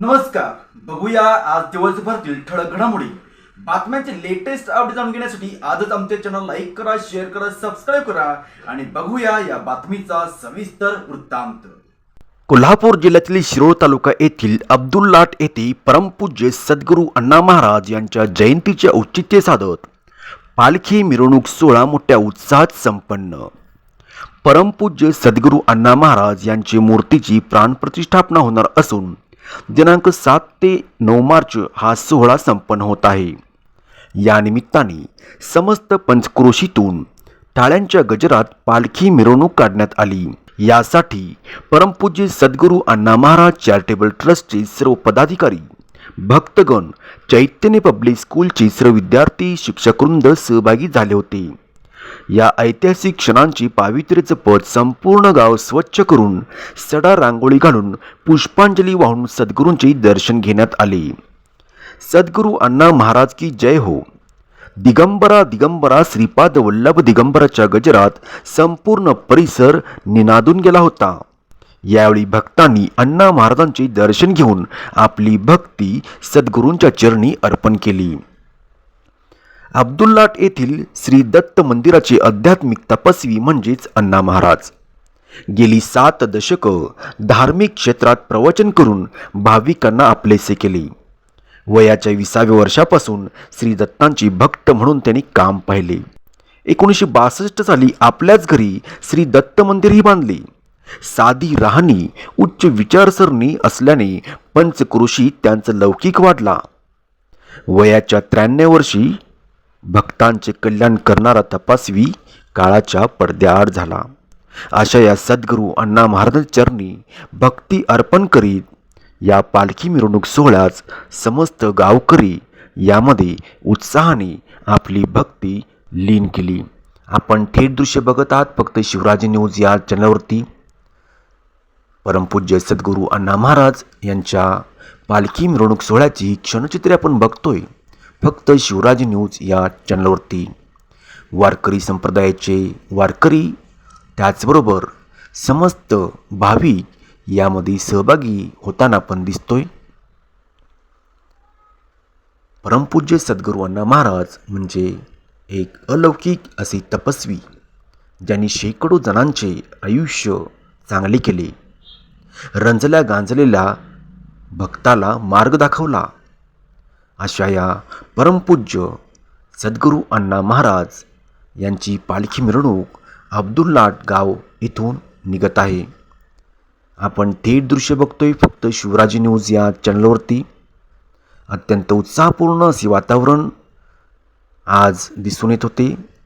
नमस्कार. बघूया आज दिवसभरातील ठळक घडामोडी. बातम्यांचे लेटेस्ट अपडेट जाणून घेण्यासाठी आजच आमच्या चॅनल लाईक करा शेअर करा सबस्क्राईब करा आणि बघूया या बातमीचा सविस्तर वृत्तांत. कोल्हापूर जिल्ह्यातील शिरोळ तालुका येथील अब्दुल लाट येथे परमपूज्य सद्गुरू अण्णा महाराज यांच्या जयंतीचे औचित्य साधत पालखी मिरवणूक सोहळा मोठ्या उत्साहात संपन्न. परमपूज्य सद्गुरू अण्णा महाराज यांची मूर्तीची प्राणप्रतिष्ठापना होणार असून दिनांक सात ते नऊ मार्च हा सोहळा संपन्न होत आहे. या निमित्ताने समस्त पंचक्रोशीतून टाळ्यांच्या गजरात पालखी मिरवणूक काढण्यात आली. यासाठी परमपूज्य सद्गुरू अण्णा महाराज चॅरिटेबल ट्रस्टचे सर्व पदाधिकारी भक्तगण चैतन्य पब्लिक स्कूलचे सर्व विद्यार्थी शिक्षकवृंद सहभागी झाले होते. या ऐतिहासिक क्षणांची पावित्र्याचं पद संपूर्ण गाव स्वच्छ करून सडा रांगोळी घालून पुष्पांजली वाहून सद्गुरूंचे दर्शन घेण्यात आले. सद्गुरू अण्णा महाराज की जय हो. दिगंबरा दिगंबरा श्रीपाद वल्लभ दिगंबराच्या गजरात संपूर्ण परिसर निनादून गेला होता. यावेळी भक्तांनी अण्णा महाराजांचे दर्शन घेऊन आपली भक्ती सद्गुरूंच्या चरणी अर्पण केली. अब्दुल्लाट येथील श्री दत्त मंदिराचे आध्यात्मिक तपस्वी म्हणजेच अण्णा महाराज. गेली सात दशकं धार्मिक क्षेत्रात प्रवचन करून भाविकांना आपलेसे केले. वयाच्या विसाव्या वर्षापासून श्री दत्तांची भक्त म्हणून त्यांनी काम पाहिले. एकोणीसशे बासष्ट साली आपल्याच घरी श्री दत्त मंदिरही बांधले. साधी राहणी उच्च विचारसरणी असल्याने पंचकृषी त्यांचा लौकिक वाढला. वयाच्या त्र्याण्णव वर्षी भक्तांचे कल्याण करणारा तपासवी काळाच्या पडद्याआड झाला. अशा या सद्गुरू अण्णा महाराज चरणी भक्ती अर्पण करीत या पालखी मिरवणूक सोहळ्यास समस्त गावकरी यामध्ये उत्साहाने आपली भक्ती लीन केली. आपण थेट दृश्य बघत आहात फक्त शिवराजी न्यूज या चॅनलवरती. परमपूज्य सद्गुरू अण्णा महाराज यांच्या पालखी मिरवणूक सोहळ्याची क्षणचित्रे आपण बघतोय. फक्त शिवराज न्यूज या चॅनलवरती. वारकरी संप्रदायाचे वारकरी त्याचबरोबर समस्त भाविक यामध्ये सहभागी होताना आपण दिसतोय. परमपूज्य सद्गुरू अण्णा महाराज म्हणजे एक अलौकिक असे तपस्वी ज्यांनी शेकडो जणांचे आयुष्य चांगले केले. रंजल्या गांजलेल्या भक्ताला मार्ग दाखवला. अशा या परमपूज्य सद्गुरू अण्णा महाराज यांची पालखी मिरवणूक अब्दुल्लाट गाव इथून निघत आहे. आपण थेट दृश्य बघतोय फक्त शिवराजी न्यूज या चॅनलवरती. अत्यंत उत्साहपूर्ण असे वातावरण आज दिसून येत होते.